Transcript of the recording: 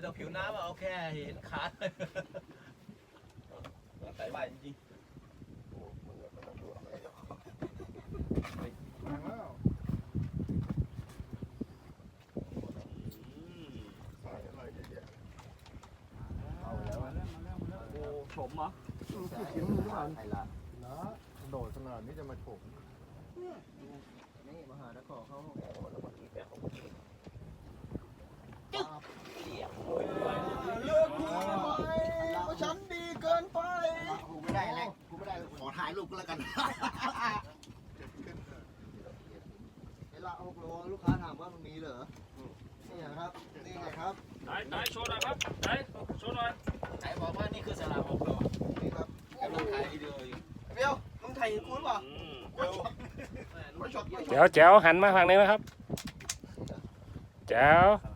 ไม่ต้องผิวน้ำอะเอาแค่เห็นขาเลยใส่ใบจริงชมเหรอเขียนมือก่อนะโดดขนาดนี้จะมาฉกนี่มหานครเขาเลิกกูทำไมก็ฉันดีเกินไป กูไม่ได้แล้วกูไม่ได้ขอถ่ายรูปก็แล้วกันเวลาหกโลลูกค้าถามว่ามันมีเหรอนี่ครับ นี่ไงครับ ไหนไหนโชว์หน่อยครับไหนโชว์หน่อยๆไหนบอกว่านี่คือสลากหกโลนี่ครับกำลังถ่ายวิดีโออยู่เบี้ยวมึงถ่ายเห็นกูหรือเปล่าอืมไม่ช็อตไม่ช็อตแจ๋วแจ๋วหันมาฝั่งนี้นะครับแจ๋วค